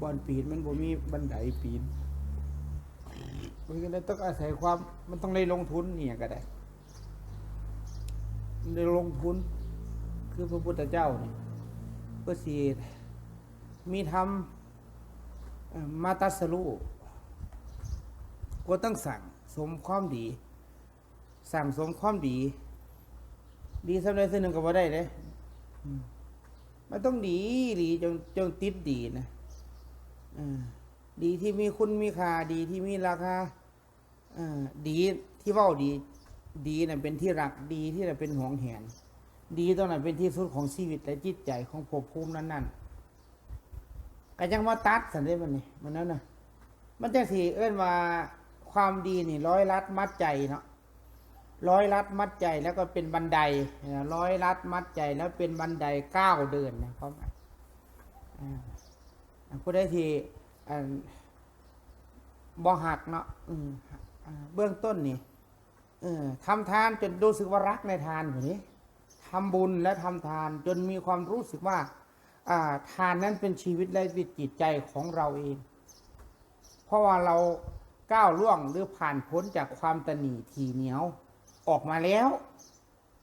บอนปีนมันบ่มีบันไดปีนมันก็เลยต้องอาศัยความมันต้องได้ลงทุนเนี่ยก็ได้ได้ลงทุน คือพระพุทธเจ้าเนี่ยเพื่อสีมีทำเอ่อมาตัสรู้ก็ต้องสั่งสมความดี สั่งสมความดี ดีสำเร็จสิ่งหนึ่งก็บ่ได้เลยมันต้องดีดีจนจนติดดีนะ ดีที่มีคุณมีค่าดีที่มีราคาดีที่เว้าดี ดีน่ะเป็นที่รักดีที่น่ะเป็นห่วงแหน ดีตรงนั้นเป็นที่สุดของชีวิตและจิตใจของภพภูมินั้น ๆก็ยังว่าตัดสันได้มันนี่มันนั้นนะมันจะสีเอื้อนว่าความดีนี่ ร้อยลัดมัดใจเนาะร้อยลัดมัดใจแล้วก็เป็นบันไดนะร้อยลัดมัดใจแล้วเป็นบันไดก้าวเดินนะเขาหมาย ผู้ได้ที่อ่าบ่หักเนาะเบื้องต้นนี่ทำทานจนรู้สึกว่ารักในทานอย่างนี้ทำบุญและทำทานจนมีความรู้สึกว่าทานนั้นเป็นชีวิตและจิตใจของเราเอง เพราะว่าเราก้าวล่วงหรือผ่านพ้นจากความตนีทีเหนียวออกมาแล้ว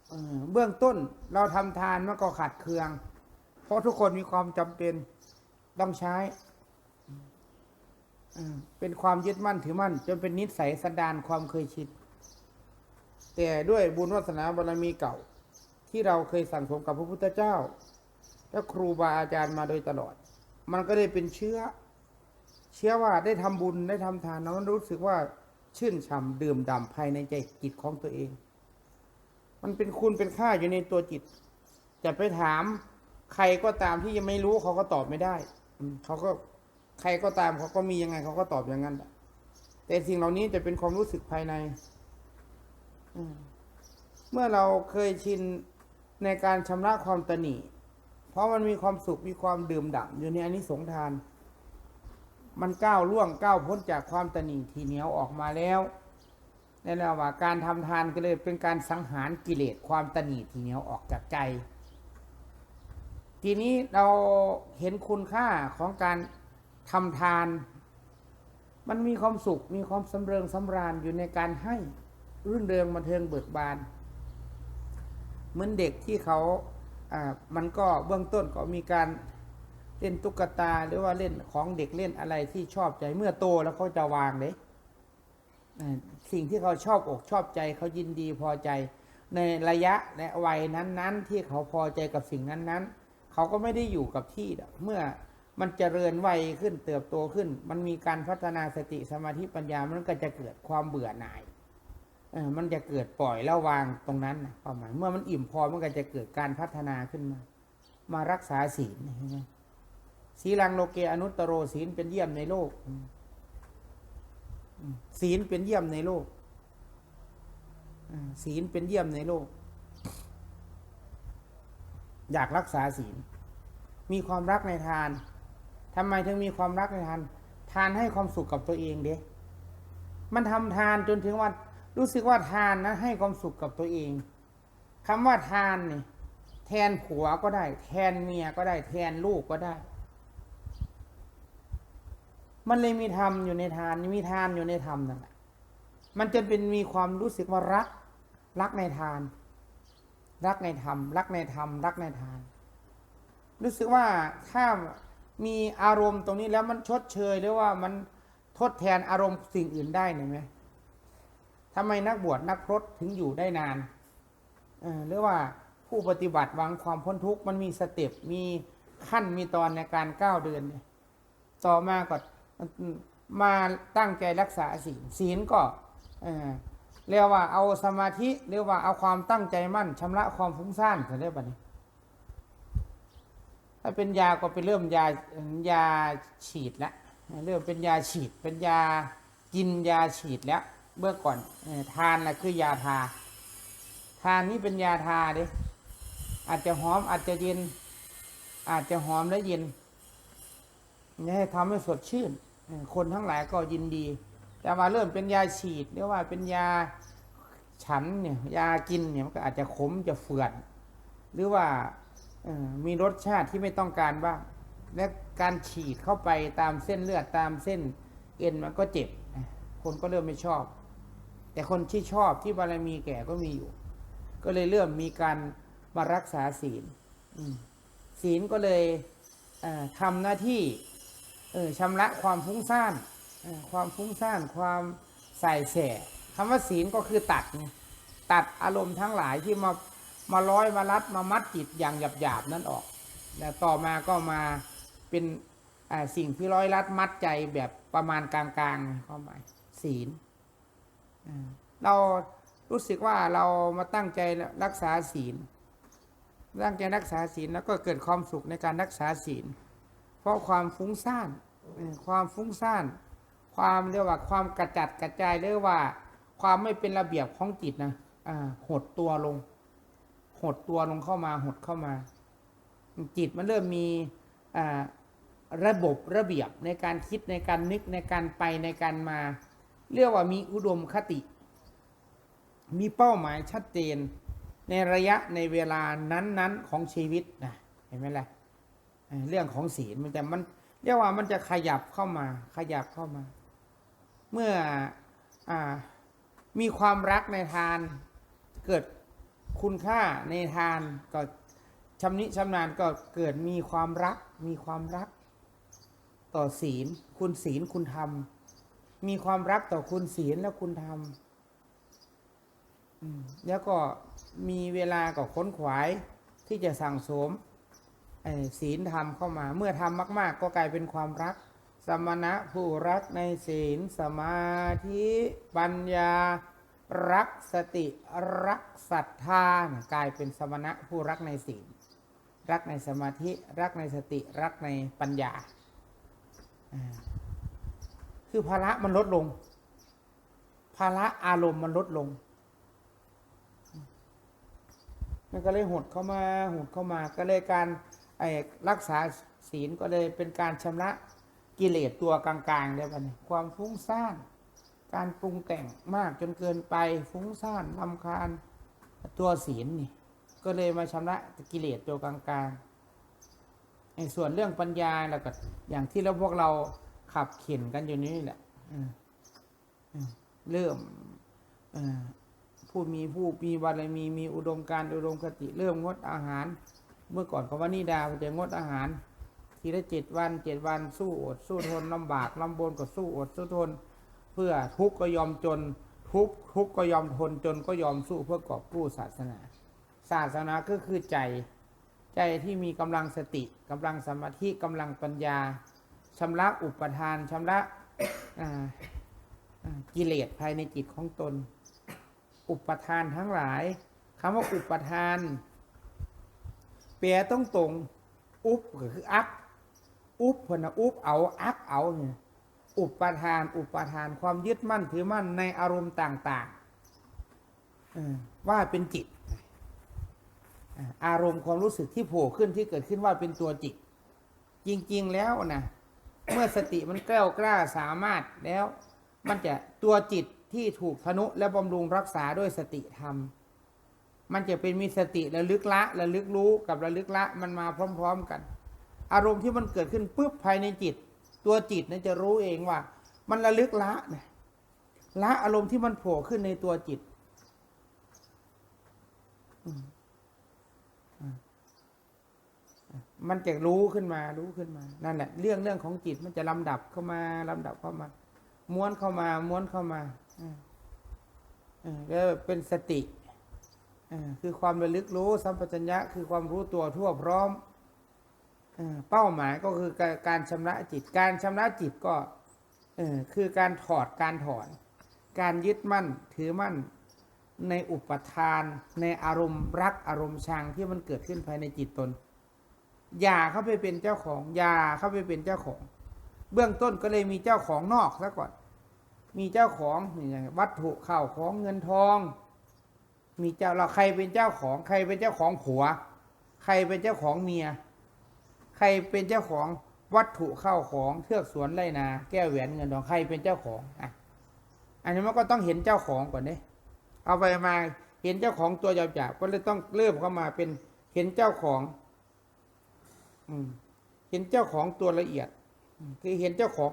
เออเบื้องต้นเราทำทานมันก็ขาดเคือง เพราะทุกคนมีความจำเป็น ต้องใช้ เป็นความยึดมั่นถือมั่น จนเป็นนิสัยสันดานความเคยชินแต่ด้วยบุญวาสนาบารมีเก่า ที่เราเคยสั่งสมกับพระพุทธเจ้าและครูบาอาจารย์มาโดยตลอด มันก็ได้เป็นเชื้อ เชื่อว่าได้ทำบุญได้ทำทานแล้วมันรู้สึกว่าชื่นช่ำดื่มด่ำภายในใจจิตของตัวเอง มันเป็นคุณเป็นค่าอยู่ในตัวจิต จะไปถามใครก็ตามที่ยังไม่รู้เขาก็ตอบไม่ได้ เขาก็ใครก็ตามเขาก็มียังไงเขาก็ตอบอย่างนั้นแหละแต่สิ่งเหล่านี้จะเป็นความรู้สึกภายในอืมเมื่อเราเคยชินในการชำระความตนีเพราะมันมีความสุขมีความดื่มด่ำอยู่ในอันนี้สงส์ทาน มันก้าวล่วงก้าวพ้นจากความตนีทีเหนียวออกมาแล้วในระหว่างการทำทานก็เลยเป็นการสังหารกิเลสความตนีทีเหนียวออกจากใจ ทีนี้เราเห็นคุณค่าของการทำทาน มันมีความสุข มีความสำเริงสำราญอยู่ในการให้รื่นเริงบันเทิงเบิกบาน เหมือนเด็กที่เขาอ่ามันก็เบื้องต้นก็มีการเล่นตุ๊กตาหรือว่าเล่นของเด็กเล่นอะไรที่ชอบใจเมื่อโตแล้วเขาจะวางเลยสิ่งที่เขาชอบอกชอบใจเขายินดีพอใจ ในระยะและวัยนั้นๆ ที่เขาพอใจกับสิ่งนั้นๆ เขาก็ไม่ได้อยู่กับที่เมื่อมันเจริญวัยขึ้นเติบโตขึ้น มันมีการพัฒนาสติสมาธิปัญญา มันก็จะเกิดความเบื่อหน่ายเออมันจะเกิดปล่อยแล้ววางตรงนั้นนะความหมาย เมื่อมันอิ่มพอมันก็จะเกิดการพัฒนาขึ้นมา มารักษาศีลเห็นไหมศีลังโลเกอนุตโรศีลเป็นเยี่ยมในโลกศีลเป็นเยี่ยมในโลกศีลเป็นเยี่ยมในโลก อยากรักษาศีล มีความรักในทานทำไมถึงมีความรักในทาน ทานให้ความสุขกับตัวเองเด้มันทำทานจนถึงว่ารู้สึกว่าทานนะให้ความสุขกับตัวเองคำว่าทานนี่แทนผัวก็ได้ แทนเมียก็ได้ แทนลูกก็ได้ มันเลยมีธรรมอยู่ในทานมีทานอยู่ในธรรมนั่นแหละมันจะเป็นมีความรู้สึกว่ารัก รักในทาน รักในธรรม รักในธรรม รักในทาน รู้สึกว่าถ้ามีอารมณ์ตรงนี้แล้วมันชดเชยหรือว่ามันทดแทนอารมณ์สิ่งอื่นได้หไหมทำไมนักบวชนักพรตถึงอยู่ได้นานเออหรือว่าผู้ปฏิบัติวังความพ้นทุกข์มันมีสเต็ปมีขั้นมีตอนในการก้าวเดินเนี่ยต่อมาก็มาตั้งใจรักษาศีลศีลก็ เรียกว่าเอาสมาธิเรียกว่าเอาความตั้งใจมั่นชำระความฟุ้งซ่านเขาเรียกว่านี้ ถ้าเป็นยาก็เป็นเริ่มยายาฉีดแล้วเริ่มเป็นยาฉีด เป็นยากินยาฉีดแล้วเมื่อก่อนทานนะคือยาทา ทานนี่เป็นยาทาเด้อาจจะหอมอาจจะเย็น อาจจะหอมและเย็นจะให้ทำให้สดชื่น คนทั้งหลายก็ยินดี แต่มาเริ่มเป็นยาฉีดหรือว่าเป็นยาฉันเนี่ยยากินเนี่ยมันก็อาจจะขมจะเฟื่อน หรือว่ามีรสชาติที่ไม่ต้องการบ้างและการฉีดเข้าไปตามเส้นเลือดตามเส้นเอ็นมันก็เจ็บ คนก็เริ่มไม่ชอบ แต่คนที่ชอบที่บารมีแก่ก็มีอยู่ ก็เลยเริ่มมีการมารักษาศีลศีลก็เลยทำหน้าที่ชำระความฟุ้งซ่าน ความฟุ้งซ่านความใส่แสคำว่าศีลก็คือตัดไงตัดอารมณ์ทั้งหลายที่มามาร้อยมารัดมามัดจิตอย่างหยาบๆนั้นออก แล้วต่อมาก็มาเป็นสิ่งที่ร้อยรัดมัดใจแบบประมาณกลางๆเข้าหมายศีลเรารู้สึกว่าเรามาตั้งใจรักษาศีลตั้งใจรักษาศีลแล้วก็เกิดความสุขในการรักษาศีล เพราะความฟุ้งซ่านความฟุ้งซ่าน ความเรียกว่าความกระจัดกระจายเรียกว่า ความไม่เป็นระเบียบของจิตนะอ่าหดตัวลง หดตัวลงเข้ามาหดเข้ามา จิตมันเริ่มมีอ่าระบบระเบียบในการคิดในการนึกในการไปในการมา เรียกว่ามีอุดมคติ มีเป้าหมายชัดเจน ในระยะในเวลานั้นๆของชีวิตนะเห็นไหมล่ะเรื่องของศีลมันจะมันเรียกว่ามันจะขยับเข้ามาขยับเข้ามา เมื่ออมีความรักในทาน เกิดคุณค่าในทานก็ชำนิชำนาญก็เกิดมีความรัก มีความรักต่อศีล คุณศีลคุณธรรม มีความรักต่อคุณศีลและคุณธรรมแล้วก็มีเวลาก็ค้นขวายที่จะสั่งสมศีลธรรมเข้ามา เมื่อทำมาก ๆ ก็กลายเป็นความรัก สมณะผู้รักในศีลสมาธิปัญญา รักสติรักศรัทธากลายเป็นสมณะผู้รักในศีล รักในสมาธิ รักในสติรักในปัญญา คือภาระมันลดลง ภาระอารมณ์มันลดลง มันก็เลยหดเข้ามาหดเข้ามาก็เลยการรักษาศีลก็เลยเป็นการชำระ กิเลสตัวกลางๆได้ปะเนี่ยความฟุ้งซ่าน การปรุงแต่งมากจนเกินไปฟุ้งซ่านลำคาญตัวศีลนี่ ก็เลยมาชำระกิเลสตัวกลางๆไอ้ส่วนเรื่องปัญญาแล้วก็อย่างที่เราพวกเราขับเข็นกันอยู่นี่แหละเริ่มผู้มีผู้มีบารมีมีอุดมการอุดมคติเริ่มงดอาหาร เมื่อก่อนเขาว่านิดาจะงดอาหาร ทีละเจ็ดวันเจ็ดวันสู้อดสู้ทนลำบากลำบนก็สู้อดสู้ทน เพื่อทุกก็ยอมจน ทุกทุกก็ยอมทนจนก็ยอมสู้เพื่อกอบกู้ศาสนา ศาสนาก็คือใจ ใจที่มีกำลังสติกำลังสมาธิกำลังปัญญาชำระอุปทานชำระกิเลสภายในจิตของตน อุปทานทั้งหลายคำว่าอุปทานแปลต้องตรงอุปก็คืออัก อุปพนะอุปเอาอักเอาเนี่ยอุปทาน อุปทานความยึดมั่นถือมั่นในอารมณ์ต่างๆว่าเป็นจิตอาอารมณ์ความรู้สึกที่โผล่ขึ้นที่เกิดขึ้นว่าเป็นตัวจิต จริงๆแล้วนะเมื่อสติมันแกล้วกล้าสามารถแล้ว มันจะตัวจิตที่ถูกทนุและบำรุงรักษาด้วยสติธรรม มันจะเป็นมีสติระลึกละระลึกรู้กับระลึกละมันมาพร้อม ๆ กัน อารมณ์ที่มันเกิดขึ้นปุ๊บภายในจิต ตัวจิตนั้นจะรู้เองว่า มันระลึกละนะละอารมณ์ที่มันโผล่ขึ้นในตัวจิตมันจะรู้ขึ้นมารู้ขึ้นมา นั่นแหละ เรื่องเรื่องของจิตมันจะลำดับเข้ามาลำดับเข้ามา ม้วนเข้ามา ม้วนเข้ามาแล้วเป็นสติคือความระลึกรู้สัมปชัญญะคือความรู้ตัวทั่วพร้อม เป้าหมายก็คือการชำระจิต การชำระจิตก็คือการถอดการถอน การยึดมั่นถือมั่นในอุปทานในอารมณ์รักอารมณ์ชังที่มันเกิดขึ้นภายในจิตตน อย่าเข้าไปเป็นเจ้าของอย่าเข้าไปเป็นเจ้าของ เบื้องต้นก็เลยมีเจ้าของนอกซะก่อน มีเจ้าของอย่างวัตถุข้าวของเงินทอง มีเจ้าเราใครเป็นเจ้าของ ใครเป็นเจ้าของผัว ใครเป็นเจ้าของเมีย รเป็นเจ้าของวัตถุข้าวของเทือกสวนไรนา แก้วแหวนเงินทองใครเป็นเจ้าของอะอันนี้มันก็ต้องเห็นเจ้าของก่อนเนี่ยเอาไปมาเห็นเจ้าของตัวหยาบๆก็เลยต้องเริ่มเข้ามาเป็นเห็นเจ้าของ อืม เห็นเจ้าของตัวละเอียด คือเห็นเจ้าของ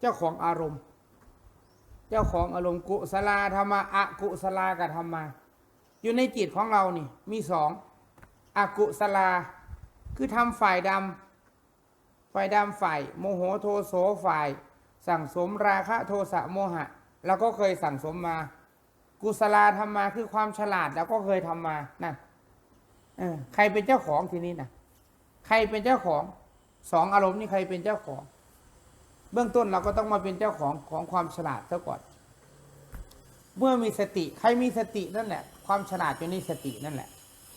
เจ้าของอารมณ์ เจ้าของอารมณ์กุศลาธรรมะอกุศลากับธรรมา อยู่ในจิตของเรานี่ มีสองอกุศลา คือทำฝ่ายดำฝ่ายดำฝ่าย โมโหโทโสฝ่าย สั่งสมราคะโทสะโมหะเราก็เคยสั่งสมมา กุศลาธรรมาคือความฉลาดเราก็เคยทำมานั่นเออใครเป็นเจ้าของทีนี้นะใครเป็นเจ้าของสองอารมณ์นี่ใครเป็นเจ้าของ เบื้องต้นเราก็ต้องมาเป็นเจ้าของของความฉลาดซะก่อน เมื่อมีสติ ใครมีสตินั่นแหละ ความฉลาดอยู่ในสตินั่นแหละ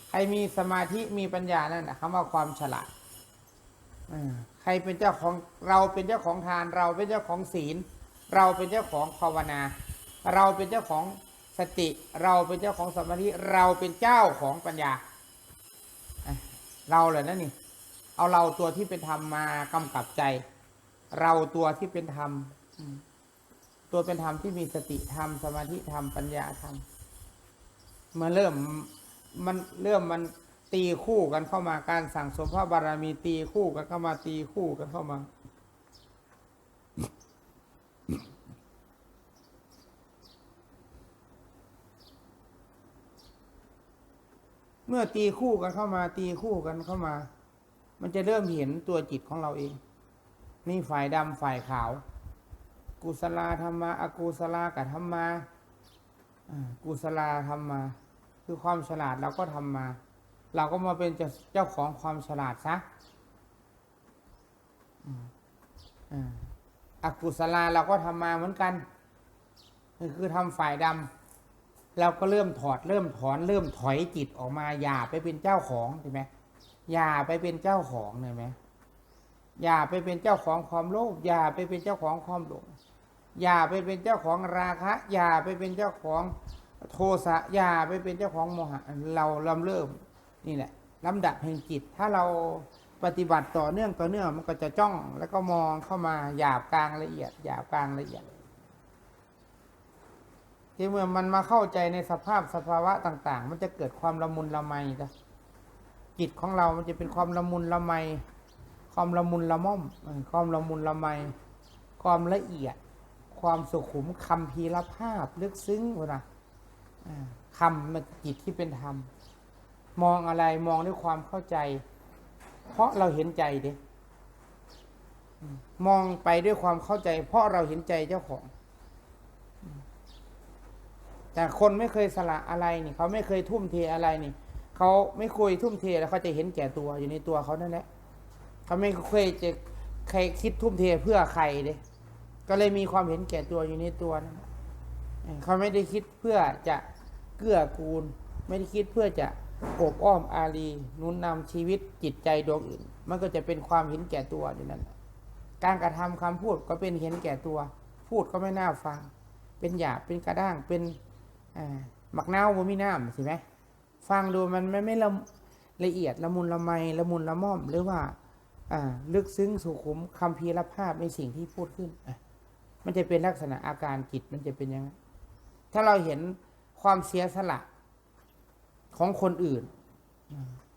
ใครมีสมาธิมีปัญญานั่นแหละคำว่าความฉลาดใครเป็นเจ้าของเราเป็นเจ้าของทาน เราเป็นเจ้าของศีล เราเป็นเจ้าของภาวนา เราเป็นเจ้าของสติ เราเป็นเจ้าของสมาธิเราเป็นเจ้าของปัญญา เราเลยนะนี่ เอาเราตัวที่เป็นธรรมมากำกับใจ เราตัวที่เป็นธรรมตัวเป็นธรรมที่มีสติธรรมสมาธิธรรมปัญญาธรรมมันเริ่ม มันเริ่มมันตีคู่กันเข้ามาการสั่งสมพระบารมีตีคู่กันเข้ามาตีคู่กันเข้ามาเมื่อตีคู่กันเข้ามาตีคู่กันเข้ามา มันจะเริ่มเห็นตัวจิตของเราเอง นี่ฝ่ายดำฝ่ายขาว กุศลาธรรมาอากุศลากับธรรมาอ่ากุศลาธรรมา คือความฉลาดเราก็ทำมา เราก็มาเป็นเจ้าจาของความฉลาดซะอากุศลาเราก็ทำมาเหมือนกัน คือทำฝ่ายดำเราก็เริ่มถอดเริ่มถอนเริ่มถอยจิตออกมา อย่าไปเป็นเจ้าของใช่ไหมอย่าไปเป็นเจ้าของเลยไหมอย่าไปเป็นเจ้าของความโลภอย่าไปเป็นเจ้าของความหลงอย่าไปเป็นเจ้าของราคะ อย่าไปเป็นเจ้าของ โทสะยาไปเป็นเจ้าของโมหะ เราลำเริ่มนี่แหละลำดับแห่งจิต ถ้าเราปฏิบัติต่อเนื่องต่อเนื่องมันก็จะจ้องแล้วก็มองเข้ามาหยาบกลางละเอียดหยาบกลางละเอียดที่เมื่อมันมาเข้าใจในสภาพสภาวะต่าง ๆ มันจะเกิดความละมุนละไมจ้ะจิตของเรา มันจะเป็นความละมุนละไม ความละมุนละม่อม ความละมุนละไม ความละเอียด ความสุขุมคำพีรภาพลึกซึ้งนะ คำมันจิตที่เป็นธรรม มองอะไรมองด้วยความเข้าใจ เพราะเราเห็นใจเด้มองไปด้วยความเข้าใจ เพราะเราเห็นใจเจ้าของ แต่คนไม่เคยสละอะไรนี่ เขาไม่เคยทุ่มเทอะไรนี่ เขาไม่เคยทุ่มเทแล้วเขาจะเห็นแก่ตัวอยู่ในตัวเขานั่นแหละเขาไม่เคยจะใครคิดทุ่มเทเพื่อใครเลยก็เลยมีความเห็นแก่ตัวอยู่ในตัวนะเขาไม่ได้คิดเพื่อจะ เกื้อกูล ไม่ได้คิดเพื่อจะโอบอ้อมอารีนุนนำชีวิตจิตใจดวงอื่น มันก็จะเป็นความเห็นแก่ตัวอยู่นั่นการกระทำคำพูดก็เป็นเห็นแก่ตัว พูดก็ไม่น่าฟัง เป็นหยาบเป็นกระด้างเป็นอ่าหมักเน่าบ่มีน้ำสิไหมฟังดูมันไม่ไม่ละละเอียดละมุนละไมละมุนละม่อมหรือว่าอ่าลึกซึ้งสุขุมคำพีรภาพในสิ่งที่พูดขึ้น มันจะเป็นลักษณะอาการจิตมันจะเป็นยังไงถ้าเราเห็น ความเสียสละของคนอื่น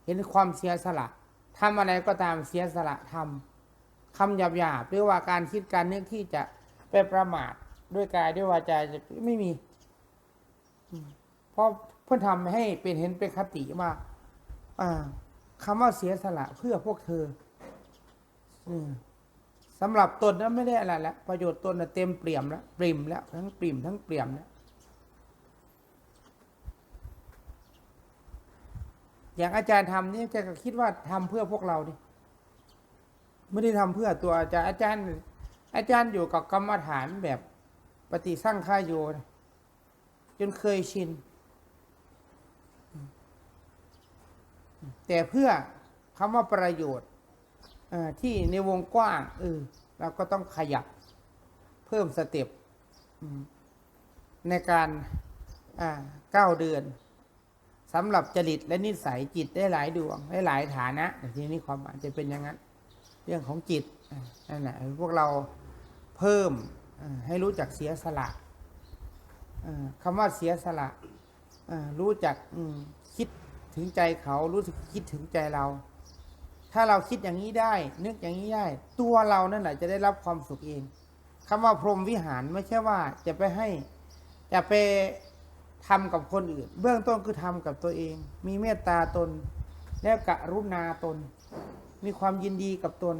เห็นความเสียสละทำอะไรก็ตามเสียสละทำคำหยาบๆหรือว่าการคิดการนึกที่จะไปประมาทด้วยกายด้วยวาจาจะไม่มีเพราะเพื่อทำให้เป็นเห็นเป็นคติว่าอ่าคำว่าเสียสละเพื่อพวกเธออืมสำหรับตนนั้นไม่ได้อะไรแล้วประโยชน์ตนเต็มเปี่ยมแล้วปริ่มแล้วทั้งปริ่มทั้งเปี่ยมแล้ว อย่างอาจารย์ทำนี่จะคิดว่าทำเพื่อพวกเราดิไม่ได้ทำเพื่อตัวอาจารย์อาจารย์ อาจารย์อยู่กับกรรมฐานแบบปฏิสั่งค่ายโยนจนเคยชิน แต่เพื่อคำว่าประโยชน์ที่ในวงกว้างเออเราก็ต้องขยับเพิ่มสเต็ปในการก้าวเดือน สำหรับจริตและนิสัยจิตได้หลายดวงได้หลายฐานะทีนี้ความหมายจะเป็นอย่างนั้น เรื่องของจิตนั่นแหละพวกเราเพิ่มให้รู้จักเสียสละอ่าคำว่าเสียสละรู้จักคิดถึงใจเขารู้สึกคิดถึงใจเรา ถ้าเราคิดอย่างนี้ได้ นึกอย่างนี้ได้ ตัวเรานั่นแหละจะได้รับความสุขเองคำว่าพรหมวิหารไม่ใช่ว่าจะไปให้จะไป ทำกับคนอื่น เบื้องต้นคือทำกับตัวเอง มีเมตตาตน แล้วกรุณาตน มีความยินดีกับตน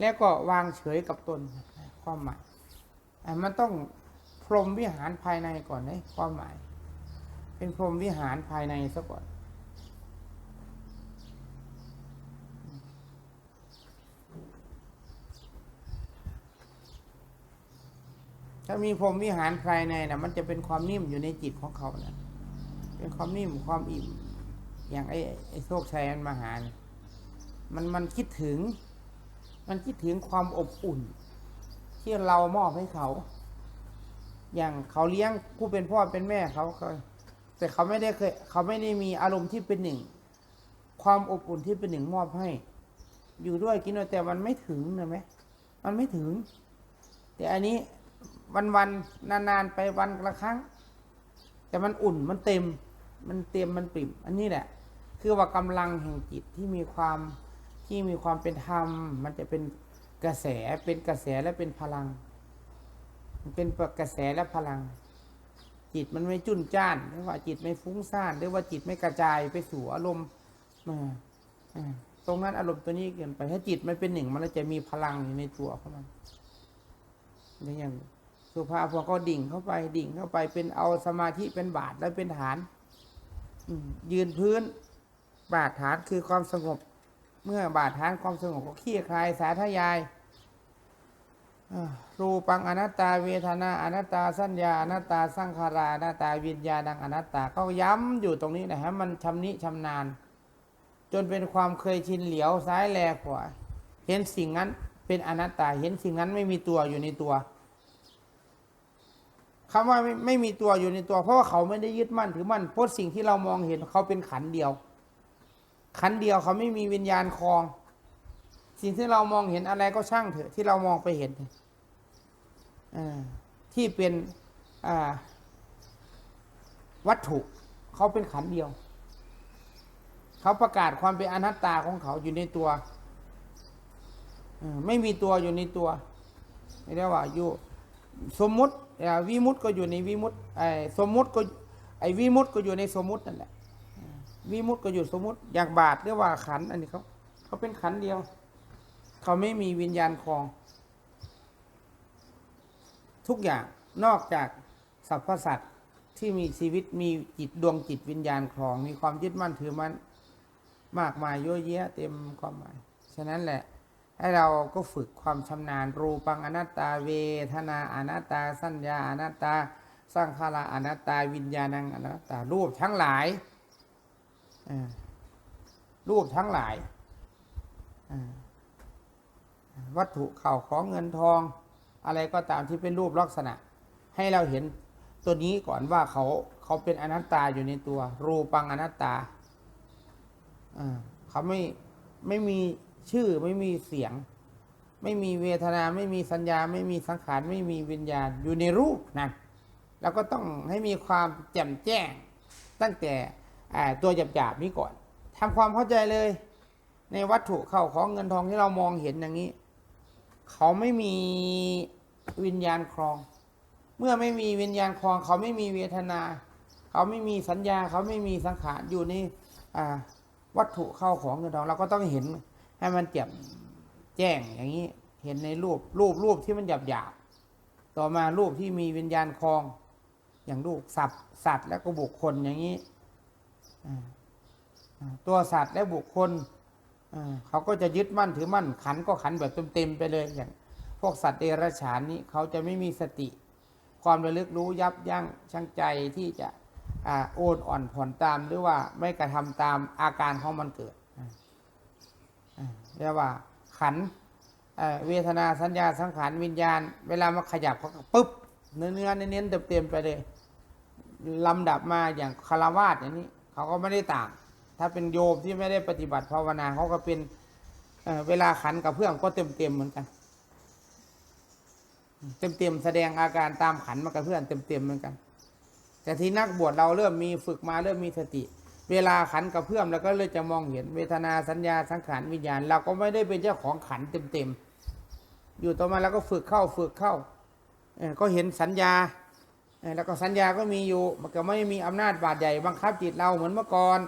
แล้วก็วางเฉยกับตน ความหมายมันต้องพรหมวิหารภายในก่อนนะความหมาย เป็นพรหมวิหารภายในซะก่อน ถ้ามีพรหมวิหารภายในนะมันจะเป็นความนิ่มอยู่ในจิตของเขานะเป็นความนิ่มความอิ่ม อย่างไอ้ไอ้โชคชัยมันมหามันมันคิดถึง มันคิดถึงความอบอุ่น ที่เรามอบให้เขา อย่างเขาเลี้ยงผู้เป็นพ่อเป็นแม่เขาเคยแต่เขาไม่ได้เคยเขาไม่ได้มีอารมณ์ที่เป็นหนึ่ง ความอบอุ่นที่เป็นหนึ่งมอบให้ อยู่ด้วยกินแต่มันไม่ถึงนะไหมมันไม่ถึง แต่อันนี้ วันวันนานๆไปวันละครั้ง แต่มันอุ่นมันเต็ม มันเต็มมันปริ่ม อันนี้แหละ คือว่ากำลังแห่งจิตที่มีความที่มีความเป็นธรรม มันจะเป็นกระแสเป็นกระแสและเป็นพลัง มันเป็นกระแสและพลัง จิตมันไม่จุนจ้านหรือว่าจิตไม่ฟุ้งซ่านหรือว่าจิตไม่กระจายไปสู่อารมณ์ตรงนั้นอารมณ์ตัวนี้เกินไปถ้าจิตมันเป็นหนึ่งมันจะมีพลังอยู่ในตัวของมันอย่าง สุภาพพอก็ดิ่งเข้าไปดิ่งเข้าไปเป็นเอาสมาธิเป็นบาทแล้วเป็นฐานยืนพื้น บาทฐานคือความสงบ เมื่อบาทฐานความสงบก็ขี้คลายสาธยายรูปังอนัตตาเวทนาอนัตตาสัญญาอนัตตาสังขาราอนัตตาวิญญาณังอนัตตาก็ย้ำอยู่ตรงนี้นะฮะมันชำนิชำนาญ จนเป็นความเคยชินเหลียวซ้ายแลขวาเห็นสิ่งนั้นเป็นอนัตตาเห็นสิ่งนั้นไม่มีตัวอยู่ในตัว คำว่าไม่ไม่มีตัวอยู่ในตัว เพราะว่าเขาไม่ได้ยึดมั่นถือมั่นเพราะสิ่งที่เรามองเห็นเขาเป็นขันเดียว ขันเดียวเขาไม่มีวิญญาณคลอง สิ่งที่เรามองเห็นอะไรก็ช่างเถอะ ที่เรามองไปเห็นอที่เป็นอวัตถุเขาเป็นขันเดียว เขาประกาศความเป็นอนัตตาของเขาอยู่ในตัวไม่มีตัวอยู่ในตัวไม่ได้ว่าอยู่สมมุติ วิมุตติก็อยู่ในวิมุตติไอ้สมมุติก็ไอ้วิมุตติก็อยู่ในสมมุตินั่นแหละวิมุตติก็อยู่สมมุติอย่างบาทหรือว่าขันอันนี้เขาเขาเป็นขันเดียว เขาไม่มีวิญญาณครอง ทุกอย่างนอกจากสรรพสัตว์ที่มีชีวิตมีจิตดวงจิตวิญญาณครอง มีความยึดมั่นถือมั่นมากมายเยอะแยะเต็มความหมาย ฉะนั้นแหละ ให้เราก็ฝึกความชำนาญรูปังอนัตตาเวทนาอนัตตา สัญญาอนัตตาสร้างขาราอนัตตาวิญญาณังอนัตตารูปทั้งหลายรูปทั้งหลายวัตถุเข่าของเงินทอง อะไรก็ตามที่เป็นรูปลักษณะ ให้เราเห็นตัวนี้ก่อนว่าเขาเขาเป็นอนัตตาอยู่ในตัว รูปังอนัตตาเขาไม่ไม่มี ชื่อไม่มีเสียง ไม่มีเวทนาไม่มีสัญญา ไม่มีสังขารไม่มีวิญญาณอยู่ในรูปนะเราก็ต้องให้มีความแจ่มแจ้ง ตั้งแต่ตัวหยาบๆนี้ก่อนทำความเข้าใจเลย ในวัตถุเข้าของเงินทองที่เรามองเห็นอย่างนี้ เขาไม่มีวิญญาณครอง เมื่อไม่มีวิญญาณครอง เขาไม่มีเวทนา เขาไม่มีสัญญา เขาไม่มีสังขารอยู่ในวัตถุเข้าของเงินทองเราก็ต้องเห็น ให้มันแจ่มแจ้งอย่างนี้ เห็นในรูปรูปรูปที่มันหยาบหยาบต่อมารูปที่มีวิญญาณครอง อย่างรูปสัตว์สัตว์และก็บุคคลอย่างนี้ตัวสัตว์และบุคคลเขาก็จะยึดมั่นถือมั่น ขันก็ขันแบบเต็มๆไปเลยอย่าง พวกสัตว์เดรัจฉานนี้เขาจะไม่มีสติ ความระลึกรู้ยับยั้งชั่งใจที่จะอ่าโอนอ่อนผ่อนตามหรือว่าไม่กระทำตามอาการของมันเกิด เรียกว่าขันเวทนาสัญญาสังขารวิญญาณ เวลามาขยับเขาก็ปุ๊บเนื้อเนื้อเน้นๆเต็มๆไปเลยลำดับมาอย่างคารวาสอย่างนี้เขาก็ไม่ได้ต่าง ถ้าเป็นโยมที่ไม่ได้ปฏิบัติภาวนาเขาก็เป็นเเวลาขันกับเพื่อนก็เต็มเต็มเหมือนกัน เต็มเต็มแสดงอาการตามขันมากับเพื่อนเต็มเต็มเหมือนกัน แต่ที่นักบวชเราเริ่มมีฝึกมาเริ่มมีสติ เวลาขันกระเพื่อมแล้วก็เลยจะมองเห็นเวทนาสัญญาสังขารวิญญาณ เราก็ไม่ได้เป็นเจ้าของขันเต็มๆ อยู่ต่อมาแล้วก็ฝึกเข้าฝึกเข้าก็เห็นสัญญาแล้วก็สัญญาก็มีอยู่ มันก็ไม่มีอำนาจบาดใหญ่บังคับจิตเราเหมือนเมื่อก่อน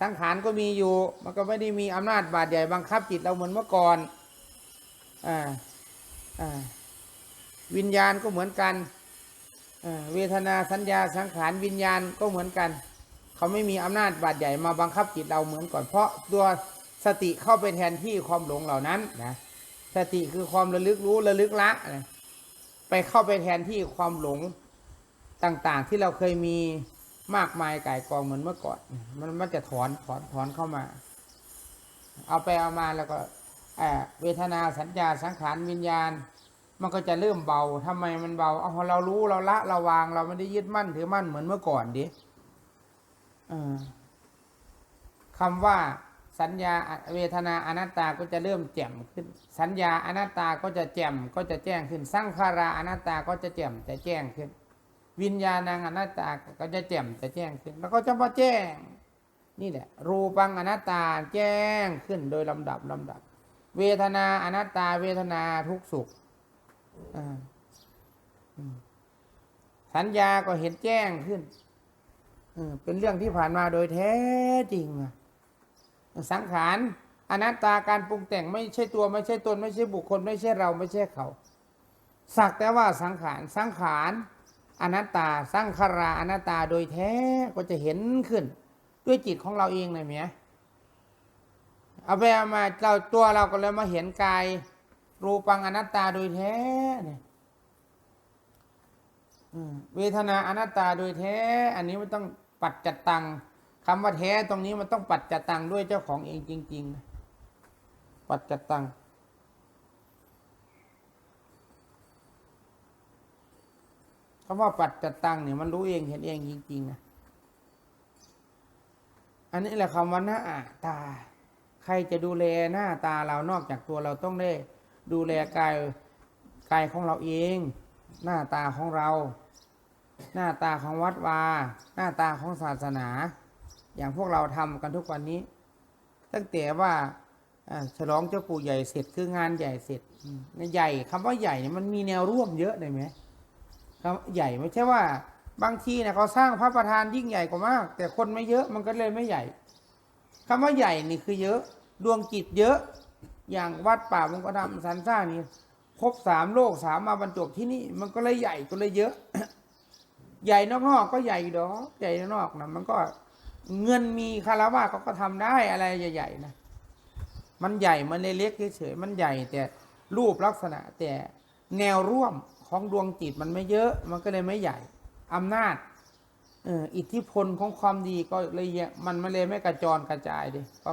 สังขารก็มีอยู่ มันก็ไม่ได้มีอำนาจบาดใหญ่บังคับจิตเราเหมือนเมื่อก่อนอ่าอ่าวิญญาณก็เหมือนกันเวทนาสัญญาสังขารวิญญาณก็เหมือนกัน เขาไม่มีอำนาจบาดใหญ่มาบังคับจิตเราเหมือนก่อน เพราะตัวสติเข้าไปแทนที่ความหลงเหล่านั้นนะสติคือความระลึกรู้ระลึกละนะไปเข้าไปแทนที่ความหลงต่างๆ ที่เราเคยมีมากมายก่ายกองเหมือนเมื่อก่อน มันมันจะถอนถอนถอนเข้ามา เอาไปเอามาแล้วก็เอ่อเวทนาสัญญาสังขารวิญญาณ มันก็จะเริ่มเบาทำไมมันเบาเอาเรารู้เราละเราวางเราไม่ได้ยึดมั่นถือมั่นเหมือนเมื่อก่อนดิ คำว่าสัญญาเวทนาอนัตตาก็จะเริ่มแจ่มขึ้น สัญญาอนัตตาก็จะแจ่มก็จะแจ้งขึ้น สังขาราอนัตตาก็จะแจ่มจะแจ้งขึ้น วิญญาณังอนัตตาก็จะแจ่มจะแจ้งขึ้น แล้วก็จะมาแจ้ง นี่แหละ รูปังอนัตตาแจ้งขึ้นโดยลำดับลำดับ เวทนาอนัตตาเวทนาทุกสุขสัญญาก็เห็นแจ้งขึ้น เป็นเรื่องที่ผ่านมาโดยแท้จริงอะสังขารอนัตตาการปรุงแต่งไม่ใช่ตัวไม่ใช่ตน ไม่ใช่บุคคล ไม่ใช่เราไม่ใช่เขา สักแต่ว่าสังขารสังขารอนัตตาสังขาราอนัตตาโดยแท้ก็จะเห็นขึ้น ด้วยจิตของเราเองเลยเมียเอาไปเอามาเราตัวเราก็เลยมาเห็นกายรูปังอนัตตาโดยแท้เนี่ยเวทนาอนัตตาโดยแท้ อันนี้ไมันต้อง ปัจจตังคำว่าแท้ตรงนี้มันต้องปัจจตังด้วยเจ้าของเองจริงๆนะปัจจตังคำว่าปัจจตังเนี่ยมันรู้เองเห็นเองจริงๆนะอันนี้แหละคำว่าหน้าตา ใครจะดูแลหน้าตาเรานอกจากตัวเราต้องได้ ดูแลกายกายของเราเอง หน้าตาของเรา หน้าตาของวัดวา หน้าตาของศาสนา อย่างพวกเราทำกันทุกวันนี้ ตั้งแต่ว่าฉลองเจ้าปู่ใหญ่เสร็จคืองานใหญ่เสร็จในใหญ่คำว่าใหญ่เนี่ยมันมีแนวร่วมเยอะเลยไหมคำใหญ่ไม่ใช่ว่าบางทีนี่ยเขาสร้างพระประธานยิ่งใหญ่กว่ามาก แต่คนไม่เยอะมันก็เลยไม่ใหญ่คำว่าใหญ่นี่คือเยอะ ดวงจิตเยอะ อย่างวัดป่าวงกรดำสันสร้างนี่ครบสามโลกสามมาบรรจบที่นี่ มันก็เลยใหญ่ก็เลยเยอะ ใหญ่นอกๆก็ใหญ่ดอกใหญ่นอกนะมันก็เงินมีคาราวะเขาก็ทำได้อะไรใหญ่ๆนะมันใหญ่มันเล็กเฉยๆมันใหญ่แต่รูปลักษณะแต่แนวร่วมของดวงจิตมันไม่เยอะมันก็เลยไม่ใหญ่อำนาจเอออิทธิพลของความดีก็เลยมันม่เลยไม่กระจรกระจายดิก็